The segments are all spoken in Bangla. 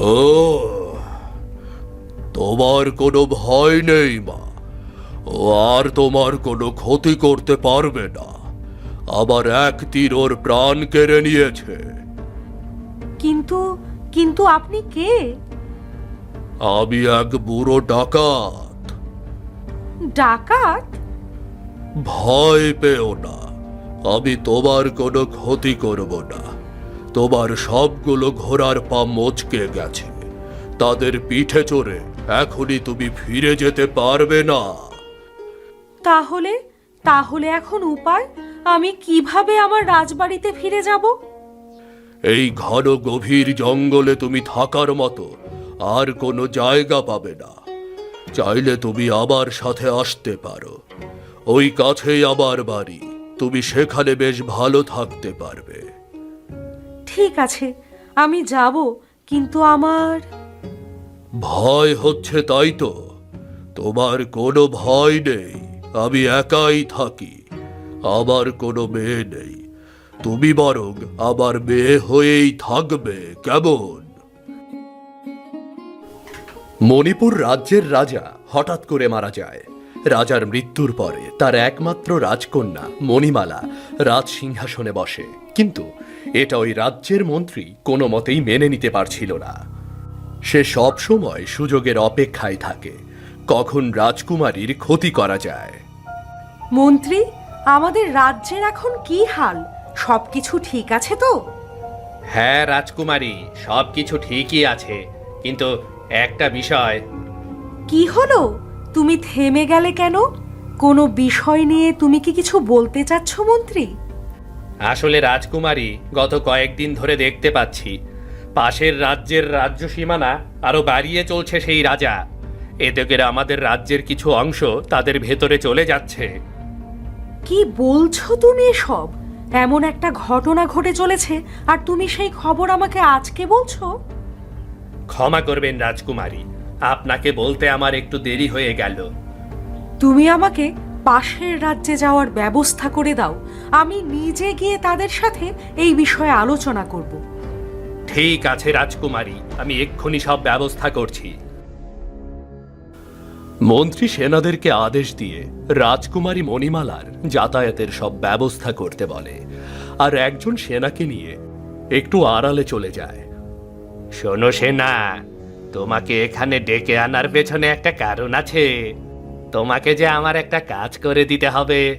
ও তোমার কোনো ভয় নেই মা। ও আর তোমার কোনো ক্ষতি করতে পারবে না। আবার এক তীর ওর প্রাণ কেড়ে নিয়েছে। কিন্তু কিন্তু আপনি কে? আমি এক বুড়ো ডাকাত। ডাকাত? ভয় পেও না। আমি তোমার কোনো ক্ষতি করব না। তোমার সবগুলো ঘোড়ার পা মচকে গেছে। তাদের পিঠে চড়ে এখনই তুমি ফিরে যেতে পারবে না। তাহলে তাহলে এখন উপায় আমি কীভাবে আমার রাজবাড়িতে ফিরে যাব? এই ঘন গভীর জঙ্গলে তুমি থাকার মতো আর কোনো জায়গা পাবে না। চাইলে তুমি আবার সাথে আসতে পারো। ওই কাছেই আবার বাড়ি। তুমি সেখানে বেশ ভালো থাকতে পারবে। ঠিক আছে, আমি যাব, কিন্তু আমার ভয় হচ্ছে তাই তো। তোমার কোনো ভয় নেই, আমি একাই থাকি, আমার কোনো মেয়ে নেই। তুমি বরং আমার মেয়ে হয়েই থাকবে, কেমন? মণিপুর রাজ্যের রাজা হঠাৎ করে মারা যায়। রাজার মৃত্যুর পরে তার একমাত্র রাজকন্যা মণিমালা রাজ সিংহাসনে বসে। কিন্তু এটা ওই রাজ্যের মন্ত্রী কোনো মতেই মেনে নিতে পারছিল না। সে সব সময় সুযোগের অপেক্ষায় থাকে কখন রাজকুমারীর ক্ষতি করা যায়। মন্ত্রী আমাদের রাজ্যের এখন কি হাল? সবকিছু ঠিক আছে তো? হ্যাঁ রাজকুমারী সব কিছু ঠিকই আছে। কিন্তু একটা বিষয়। কি হলো? তুমি থেমে গেলে কেন? কোনো বিষয় নিয়ে তুমি কি কিছু বলতে চাচ্ছ মন্ত্রী? আসলে রাজকুমারী গত কয়েকদিন ধরে দেখতে পাচ্ছি। পাশের রাজ্যের রাজ্য সীমানা আরও বাড়িয়ে চলছে সেই রাজা। এতে করে আমাদের রাজ্যের কিছু অংশ তাদের ভেতরে চলে যাচ্ছে। কি বলছো তুমি এসব? এমন একটা ঘটনা ঘটে চলেছে আর তুমি সেই খবর আমাকে আজকে বলছো? ক্ষমা করবেন রাজকুমারী আপনাকে বলতে আমার একটু দেরি হয়ে গেল। তুমি আমাকে পাশের রাজ্যে যাওয়ার ব্যবস্থা করে দাও। আমি নিজে গিয়ে তাদের সাথে এই বিষয়ে আলোচনা করব। ঠিক আছে রাজকুমারী। আমি এক্ষুনি সব ব্যবস্থা করছি। মন্ত্রী সেনাদেরকে আদেশ দিয়ে রাজকুমারী মণিমালার যাতায়াতের সব ব্যবস্থা করতে বলে আর একজন সেনাকে নিয়ে একটু আড়ালে চলে যায়। শোনো সেনা তোমাকে এখানে ডেকে আনার পেছনে একটা কারণ আছে। তোমাকে যে আমার একটা কাজ করে দিতে হবে।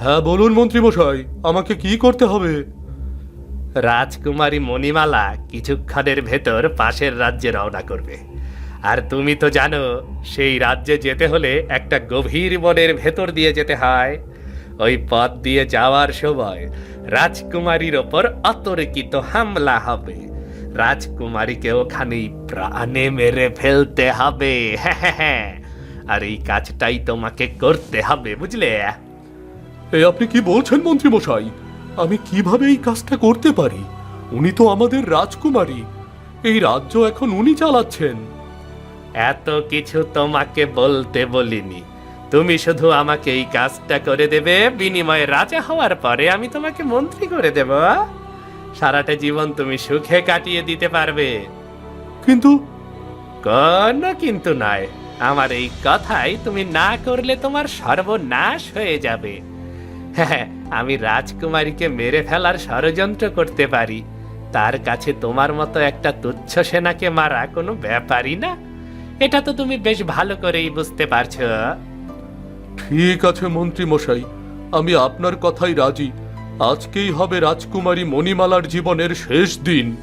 হ্যাঁ বলুন মন্ত্রী মশাই আমাকে কি করতে হবে? রাজকুমারী মণিমালা কিছুক্ষণের ভেতর পাশের রাজ্যে রওনা করবে। আর তুমি তো জানো সেই রাজ্যে যেতে হলে একটা গভীর বনের ভেতর দিয়ে যেতে হয়। ওই পথ দিয়ে যাওয়ার সময় রাজকুমারীর ওপর অতর্কিত হামলা হবে। রাজকুমারীকে ওখানেই প্রাণে মেরে ফেলতে হবে। হ্যাঁ হ্যাঁ হ্যাঁ। আর এই কাজটাই তোমাকে করতে হবে বুঝলে? এই আপনি কি বলছেন মন্ত্রী মশাই আমি কীভাবে এই কাজটা করতে পারি? উনি তো আমাদের রাজকুমারী। এই রাজ্য এখন উনি চালাচ্ছেন। এত কিছু তোমাকে বলতে বলিনি। তুমি শুধু আমাকে এই কাজটা করে দেবে বিনিময়ে রাজা হওয়ার পরে আমি তোমাকে মন্ত্রী করে দেব। সারাটা জীবন তুমি সুখে কাটিয়ে দিতে পারবে। কিন্তু কোনো কিন্তু নয়। আমার এই কথাই তুমি না করলে তোমার সর্বনাশ হয়ে যাবে। হ্যাঁ আমি রাজকুমারীকে মেরে ফেলার ষড়যন্ত্র করতে পারি। তার কাছে তোমার মতো একটা তুচ্ছ সেনাকে মারা কোনো ব্যাপারই না। এটা তো তুমি বেশ ভালো করেই বুঝতে পারছ। ঠিক আছে মন্ত্রী মশাই, আমি আপনার কথাই রাজি। আজকেই হবে রাজকুমারী মণিমালার জীবনের শেষ দিন।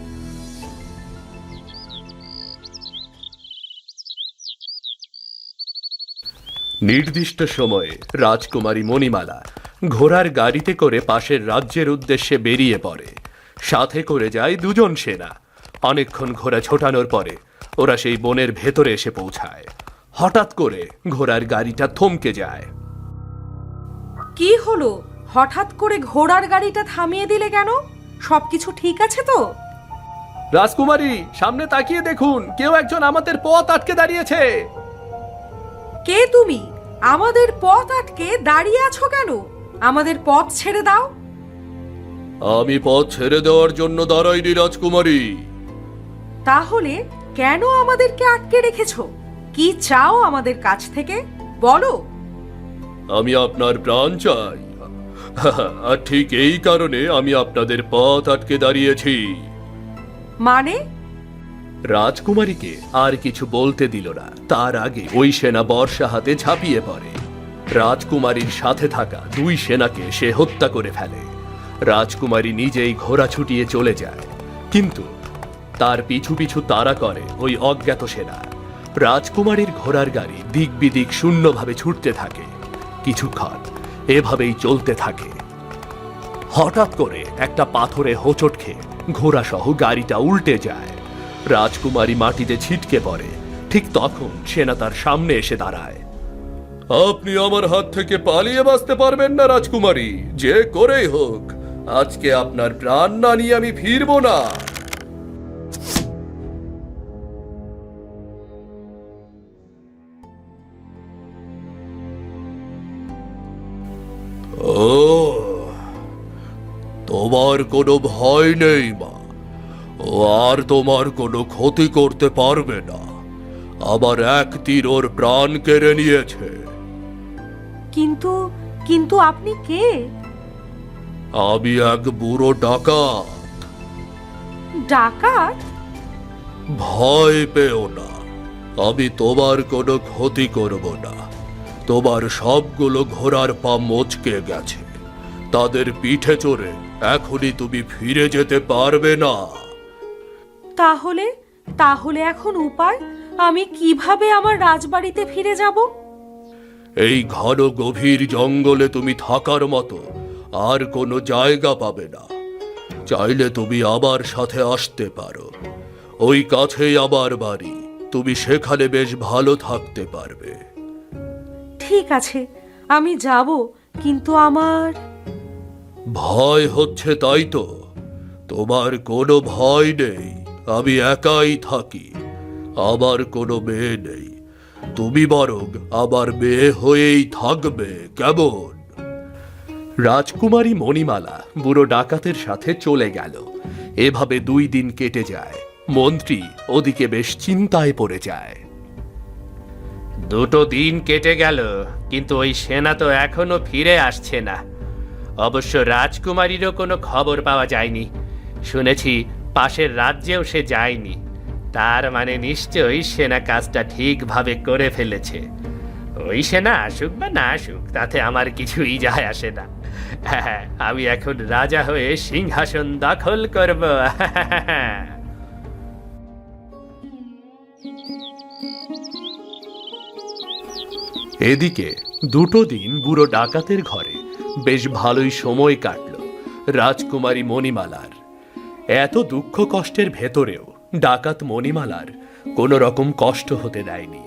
নির্দিষ্ট সময়ে রাজকুমারী মণিমালা ঘোড়ার গাড়িতে করে পাশের রাজ্যের উদ্দেশ্যে বেরিয়ে পড়ে। সাথে করে যায় দুজন সেনা। অনেকক্ষণ ঘোড়া ছোটানোর পরে ওরা সেই বনের ভেতরে এসে পৌঁছায়। হঠাৎ করে ঘোড়ার গাড়িটা থমকে যায়। কি হলো? হঠাৎ করে ঘোড়ার গাড়িটা থামিয়ে দিলে কেন? সবকিছু ঠিক আছে তো? রাজকুমারী সামনে তাকিয়ে দেখুন কেউ একজন আমাদের পথ আটকে দাঁড়িয়েছে। কে তুমি? আমাদের পথ আটকে দাঁড়িয়ে আছো কেন? আমাদের পথ ছেড়ে দাও। আমি পথ ছেড়ে দেওয়ার জন্য দাঁড়াইনি রাজকুমারী। তাহলে কেন আমাদেরকে আটকে রেখেছো? কি চাও আমাদের কাছ থেকে? বলো। আমি আপনার প্রাণ চাই। আর ঠিক এই কারণে আমি আপনাদের পথ আটকে দাঁড়িয়েছি। মানে? রাজকুমারীকে আর কিছু বলতে দিল না। তার আগে ওই সেনা বর্ষা হাতে ঝাঁপিয়ে পড়ে। রাজকুমারীর সাথে থাকা দুই সেনাকে সে হত্যা করে ফেলে। রাজকুমারী নিজেই ঘোড়া ছুটিয়ে চলে যায়। কিন্তু তার পিছু পিছু তাড়া করে ওই অজ্ঞাত সেনা। রাজকুমারীর ঘোড়ার গাড়ি দিক বিদিক শূন্যভাবে ছুটতে থাকে। কিছুক্ষণ এভাবেই চলতে থাকে। হঠাৎ করে একটা পাথরে হোঁচট খেয়ে ঘোড়াসহ গাড়িটা উল্টে যায়। রাজকুমারী মাটিতে ছিটকে পড়ে। ঠিক তখন সেনা তার সামনে এসে দাঁড়ায়। আপনি আমার হাত থেকে পালিয়ে বাঁচতে পারবেন না, রাজকুমারী। যে করেই হোক, আজকে আপনার প্রাণ না নিয়ে আমি ফিরবো না। ও, তোমার কোনো ভয় নেই, মা। ও আর তোমার কোনো ক্ষতি করতে পারবে না। আবার এক তীর ওর প্রাণ কেড়ে নিয়েছে। কিন্তু কিন্তু আপনি কে? আমি এক বুড়ো ডাকা ডাকাত? ভয় পেও না। আমি তোমার কোনো ক্ষতি করব না। তোমার সবগুলো ঘোড়ার পা মচকে গেছে। তাদের পিঠে চড়ে এখনই তুমি ফিরে যেতে পারবে না। তাহলে তাহলে এখন উপায় আমি কীভাবে আমার রাজবাড়িতে ফিরে যাব? এই ঘন গভীর জঙ্গলে তুমি থাকার মতো আর কোনো জায়গা পাবে না। চাইলে তুমি আবার সাথে আসতে পারো। ওই কাছেই আবার বাড়ি। তুমি সেখানে বেশ ভালো থাকতে পারবে। ঠিক আছে আমি যাব কিন্তু আমার ভয় হচ্ছে তাই তো। তোমার কোনো ভয় নেই। আমি একাই থাকি আমার কোনো মেয়ে নেই। তুমি বরং আমার মেয়ে হয়েই থাকবে কেমন? রাজকুমারী মণিমালা বুড়ো ডাকাতের সাথে চলে গেল। এভাবে দুই দিন কেটে যায়। মন্ত্রী ওদিকে বেশ চিন্তায় পড়ে যায়। দুটো দিন কেটে গেল কিন্তু ওই সেনা তো এখনও ফিরে আসছে না। অবশ্য রাজকুমারীরও কোনো খবর পাওয়া যায়নি। শুনেছি পাশের রাজ্যেও সে যায়নি। তার মানে নিশ্চয়ই সেনা কাজটা ঠিকভাবে করে ফেলেছে। ওই সেনা আসুক বা না আসুক, তাতে আমার কিছুই যায় আসে না। হ্যাঁ আমি এখন রাজা হয়ে সিংহাসন দখল করব। এদিকে দুটো দিন বুড়ো ডাকাতের ঘরে বেশ ভালোই সময় কাটল। রাজকুমারী মণিমালার। এত দুঃখ কষ্টের ভেতরেও ডাকাত মণিমালার কোনো রকম কষ্ট হতে দেয়নি।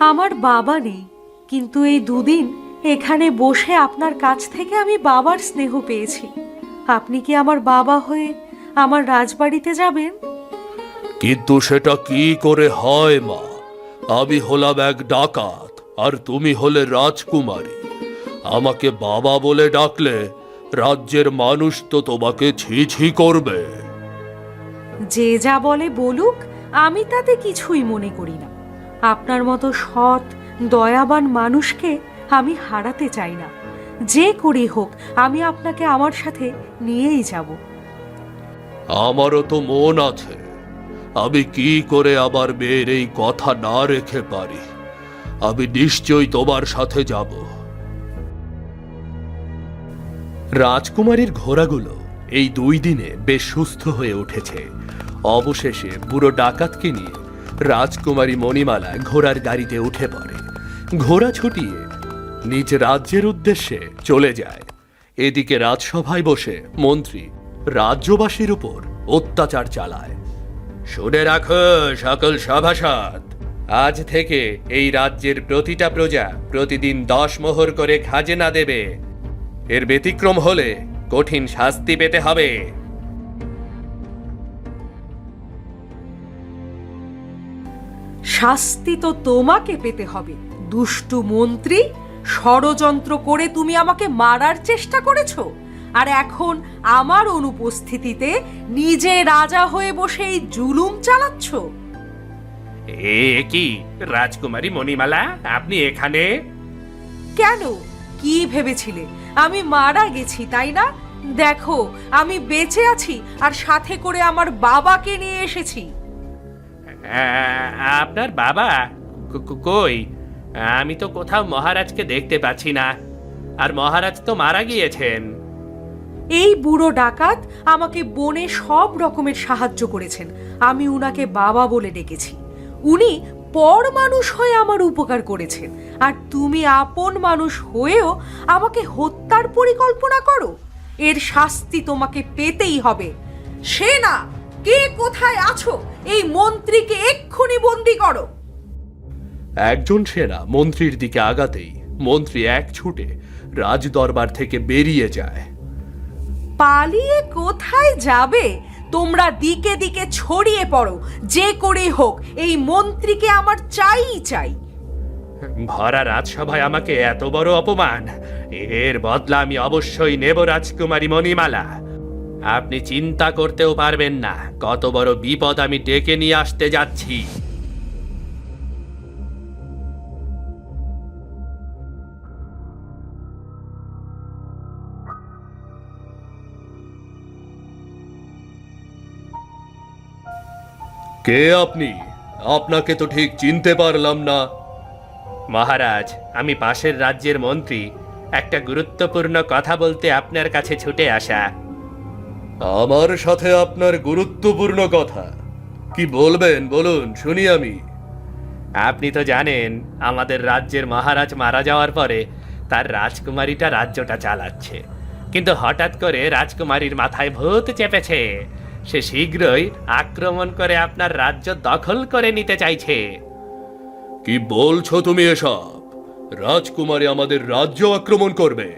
আমার বাবা নেই কিন্তু এই দুদিন এখানে বসে আপনার কাছ থেকে আমি বাবার স্নেহ পেয়েছি। আপনি কি আমার বাবা হয়ে আমার রাজবাড়িতে যাবেন? কিন্তু সেটা কি করে হয় মা? আমি হলাম এক ডাকাত আর তুমি হলে রাজকুমারী। আমাকে বাবা বলে ডাকলে রাজ্যের মানুষ তো তোমাকে ছি ছি করবে। যে যা বলে বলুক আমি তাতে কিছুই মনে করি না। আপনার মতো সৎ দয়াবান মানুষকে আমি হারাতে চাই না। যে করি হোক আমি আপনাকে আমার সাথে নিয়েই যাব। আমারও তো মন আছে। আমি কি করে আবার মেয়ের এই কথা না রেখে পারি? আমি নিশ্চয়ই তোমার সাথে যাব। রাজকুমারীর ঘোড়াগুলো এই দুই দিনে বেশ সুস্থ হয়ে উঠেছে। অবশেষে বুড়ো ডাকাতকে নিয়ে রাজকুমারী মণিমালা ঘোড়ার গাড়িতে উঠে পড়ে। ঘোড়া ছুটিয়ে নিজ রাজ্যের উদ্দেশ্যে চলে যায়। এদিকে রাজসভায় বসে মন্ত্রী রাজ্যবাসীর উপর অত্যাচার চালায়। শুনে রাখো, সকল সভাসদ। আজ থেকে এই রাজ্যের প্রতিটা প্রজা প্রতিদিন দশ মোহর করে খাজনা দেবে। এর ব্যতিক্রম হলে কঠিন শাস্তি পেতে হবে। শাস্তি তো তোমাকে পেতে হবে। দুষ্টু মন্ত্রী ষড়যন্ত্র করে তুমি আমাকে মারার চেষ্টা করেছ। আর এখন আমার অনুপস্থিতিতে নিজে রাজা হয়ে বসে এই জুলুম চালাচ্ছ। এ কি? রাজকুমারী মণিমালা আপনি এখানে? কেন? কি ভেবেছিলে? আমি মারা গেছি তাই না? দেখো আমি বেঁচে আছি আর সাথে করে আমার বাবাকে নিয়ে এসেছি। আপনার বাবা? কই? আমি তো কোথাও মহারাজকে দেখতে পাচ্ছি না। আর মহারাজ তো মারা গিয়েছেন। এই বুড়ো ডাকাত আমাকে বনে সব রকমের সাহায্য করেছেন। আমি উনাকে বাবা বলে ডেকেছি। উনি পর মানুষ হয়ে আমার উপকার করেছেন। আর তুমি আপন মানুষ হয়েও আমাকে হত্যার পরিকল্পনা করো। এর শাস্তি তোমাকে পেতেই হবে। সে না কে কোথায় আছো? এই মন্ত্রীকে এক্ষুনি বন্দি করো। একজন সেনা মন্ত্রীর দিকে আগাতেই মন্ত্রী এক ছুটে রাজদরবার থেকে বেরিয়ে যায়। পালিয়ে কোথায় যাবে? তোমরা দিকে দিকে ছড়িয়ে পড়ো, যে করে হোক, এই মন্ত্রীকে আমার চাই চাই। ভরা রাজসভায় আমাকে এত বড় অপমান। এর বদলা আমি অবশ্যই নেব রাজকুমারী মণিমালা। আপনি চিন্তা করতেও পারবেন না, কত বড় বিপদ আমি ডেকে নিয়ে আসতে যাচ্ছি। কে আপনি? আপনাকে তো ঠিক চিনতে পারলাম না। মহারাজ আমি পাশের রাজ্যের মন্ত্রী। একটা গুরুত্বপূর্ণ কথা বলতে আপনার কাছে ছুটে আসা। আমার সাথে আপনার গুরুত্বপূর্ণ কথা। কি বলবেন বলুন শুনি আমি। আপনি তো জানেন আমাদের রাজ্যের মহারাজ মারা যাওয়ার পরে তার রাজকুমারীটা রাজ্যটা চালাচ্ছে। কিন্তু হঠাৎ করে রাজকুমারীর মাথায় ভূত চেপেছে। সে শীঘ্রই আক্রমণ করে আপনার রাজ্য দখল করে নিতে চাইছে। কি বলছো তুমি এসব? রাজকুমারী আমাদের রাজ্য আক্রমণ করবে।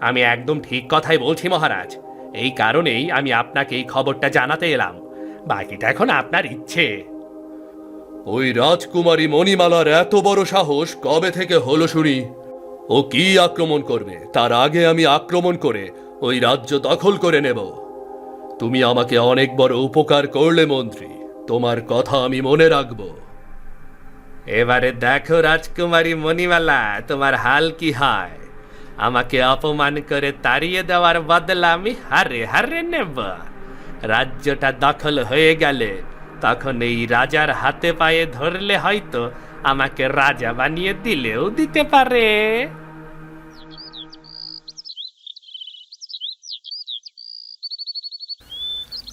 আমি একদম ঠিক কথাই বলছি মহারাজ। এই কারণেই আমি আপনাকে এই খবরটা জানাতে এলাম। বাকিটা এখন আপনার ইচ্ছে। ওই রাজকুমারী মণিমালার এত বড় সাহস কবে থেকে হলো শুনি? ও কি আক্রমণ করবে তার আগে আমি আক্রমণ করে ওই রাজ্য দখল করে নেব। তুমি আমাকে অনেক বড় উপকার করলে, মন্ত্রী। তোমার কথা আমি মনে রাখব। এবারে দেখো রাজকুমারী মণিমালা, তোমার হাল কি হয়? আমাকে অপমান করে তাড়িয়ে দেওয়ার বদলা আমি হারে হারে নেব। রাজ্যটা দখল হয়ে গেলে তখন এই রাজার হাতে পায়ে ধরলে হয়তো আমাকে রাজা বানিয়ে দিলেও দিতে পারে।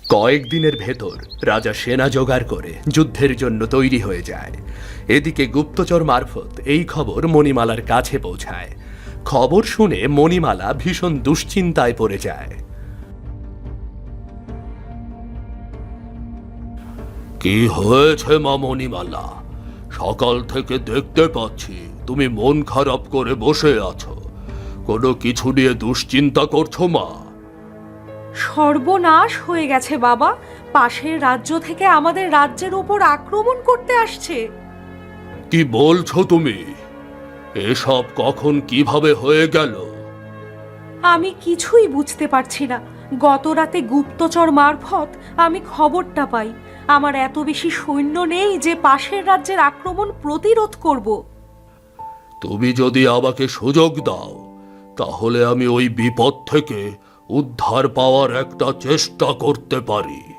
কয়েকদিনের ভেতর রাজা সেনা জোগাড় করে যুদ্ধের জন্য তৈরি হয়ে যায়। এদিকে গুপ্তচর মারফত এই খবর মণিমালার কাছে পৌঁছায়। খবর শুনে মণিমালা ভীষণ দুশ্চিন্তায় পড়ে যায়। কি হয়েছে মা মণিমালা? সকাল থেকে দেখতে পাচ্ছি তুমি মন খারাপ করে বসে আছো। কোনো কিছু নিয়ে দুশ্চিন্তা করছ মা? সর্বনাশ হয়ে গেছে বাবা। পাশের রাজ্য থেকে আমাদের রাজ্যের উপর আক্রমণ করতে আসছে। কি বলছো তুমি? এসব কখন কীভাবে হয়ে গেল? আমি কিছুই বুঝতে পারছি না। গত রাতে গুপ্তচর মারফত আমি খবরটা পাই। আমার এত বেশি সৈন্য নেই যে পাশের রাজ্যের আক্রমণ প্রতিরোধ করব। তুমি যদি আমাকে সুযোগ দাও তাহলে আমি ওই বিপদ থেকে উদ্ধার পাওয়ার একটা চেষ্টা করতে পারি।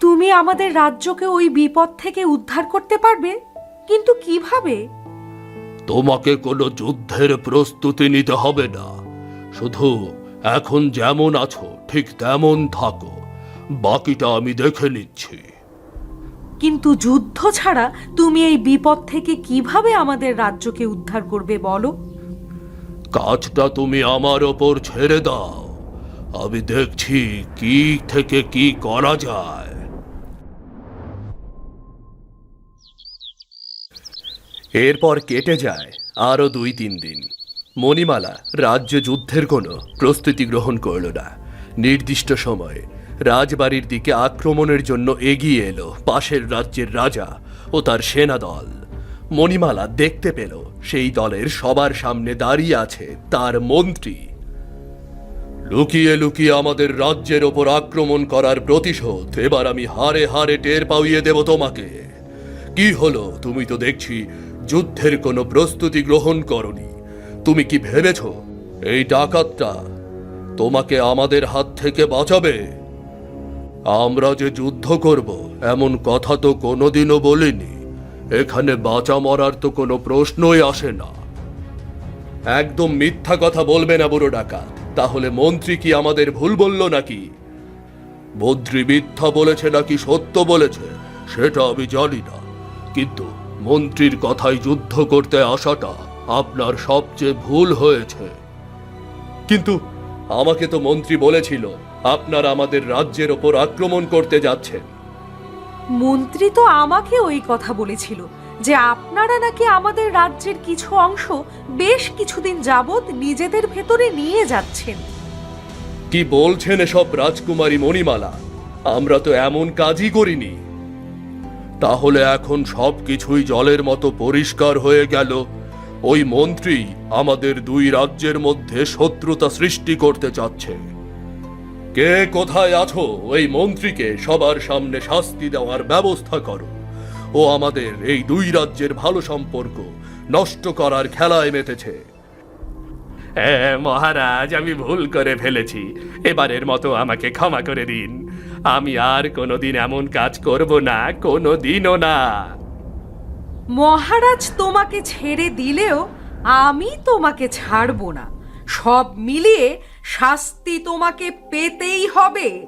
তুমি আমাদের রাজ্যকে ওই বিপদ থেকে উদ্ধার করতে পারবে? কিন্তু কীভাবে? তোমাকে কোনো যুদ্ধের প্রস্তুতি নিতে হবে না। শুধু এখন যেমন আছো ঠিক তেমন থাকো। বাকিটা আমি দেখে নিচ্ছি। কিন্তু যুদ্ধ ছাড়া তুমি এই বিপদ থেকে কীভাবে আমাদের রাজ্যকে উদ্ধার করবে বলো? কাজটা তুমি আমার ওপর ছেড়ে দাও। আমি দেখছি কি থেকে কি করা যায়। এরপর কেটে যায় আরও দুই তিন দিন। মণিমালা রাজ্য যুদ্ধের কোনো প্রস্তুতি গ্রহণ করল না। নির্দিষ্ট সময়ে রাজবাড়ির দিকে আক্রমণের জন্য এগিয়ে এলো পাশের রাজ্যের রাজা ও তার সেনাদল মণিমালা দেখতে পেল সেই দলের সবার সামনে দাঁড়িয়ে আছে তার মন্ত্রী। লুকিয়ে লুকিয়ে আমাদের রাজ্যের ওপর আক্রমণ করার প্রতিশোধ, এবার আমি হারে হারে টের পাইয়ে দেব তোমাকে। কি হলো? তুমি তো দেখছি যুদ্ধের কোনো প্রস্তুতি গ্রহণ করনি। তুমি কি ভেবেছ এই ডাকাতটা তোমাকে আমাদের হাত থেকে বাঁচাবে? আমরা যে যুদ্ধ করব, এমন কথা তো কোনোদিনও বলিনি। এখানে বাঁচা মরার তো কোনো প্রশ্নই আসে না। একদম মিথ্যা কথা বলবে না বুড়ো ডাকাত। তাহলে মন্ত্রী কি আমাদের ভুল বলল নাকি? মন্ত্রী মিথ্যা বলেছে নাকি সত্য বলেছে, সেটা আমি জানি না। কিন্তু মন্ত্রীর কথাই যুদ্ধ করতে আসাটা আপনার সবচেয়ে ভুল হয়েছে। কিন্তু আমাকে তো মন্ত্রী বলেছিল, আপনারা আমাদের রাজ্যের ওপর আক্রমণ করতে যাচ্ছেন। মন্ত্রী তো আমাকে ওই কথা বলেছিল। যে আপনারা নাকি আমাদের রাজ্যের কিছু অংশ বেশ কিছুদিন যাবৎ নিজেদের ভেতরে নিয়ে যাচ্ছেন। কি বলছেন এসব রাজকুমারী মণিমালা? আমরা তো এমন কাজই করিনি। তাহলে এখন সব কিছুই জলের মতো পরিষ্কার হয়ে গেল। ওই মন্ত্রী আমাদের দুই রাজ্যের মধ্যে শত্রুতা সৃষ্টি করতে চাচ্ছে। কে কোথায় আছো? ওই মন্ত্রীকে সবার সামনে শাস্তি দেওয়ার ব্যবস্থা করো। ও আমাদের এই দুই রাজ্যের ভালো সম্পর্ক নষ্ট করার খেলায় মেতেছে। মহারাজ আমি ভুল করে ফেলেছি। এবারের মতো আমাকে ক্ষমা করে দিন। আমি আর কোনোদিন এমন কাজ করব না কোনো দিনও না। মহারাজ তোমাকে ছেড়ে দিলেও আমি তোমাকে ছাড়ব না। সব মিলিয়ে শাস্তি তোমাকে পেতেই হবে।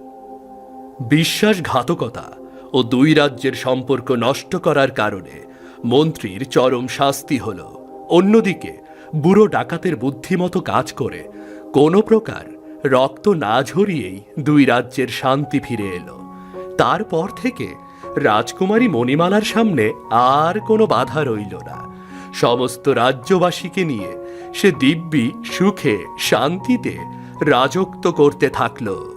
বিশ্বাসঘাতকতা ও দুই রাজ্যের সম্পর্ক নষ্ট করার কারণে মন্ত্রীর চরম শাস্তি হল। অন্যদিকে, বুড়ো ডাকাতের বুদ্ধিমতো কাজ করে কোনো প্রকার রক্ত না ঝরিয়েই দুই রাজ্যের শান্তি ফিরে এলো। তারপর থেকে রাজকুমারী মণিমালার সামনে আর কোনো বাধা রইল না। সমস্ত রাজ্যবাসীকে নিয়ে সে দিব্যি সুখে শান্তিতে রাজত্ব করতে থাকল।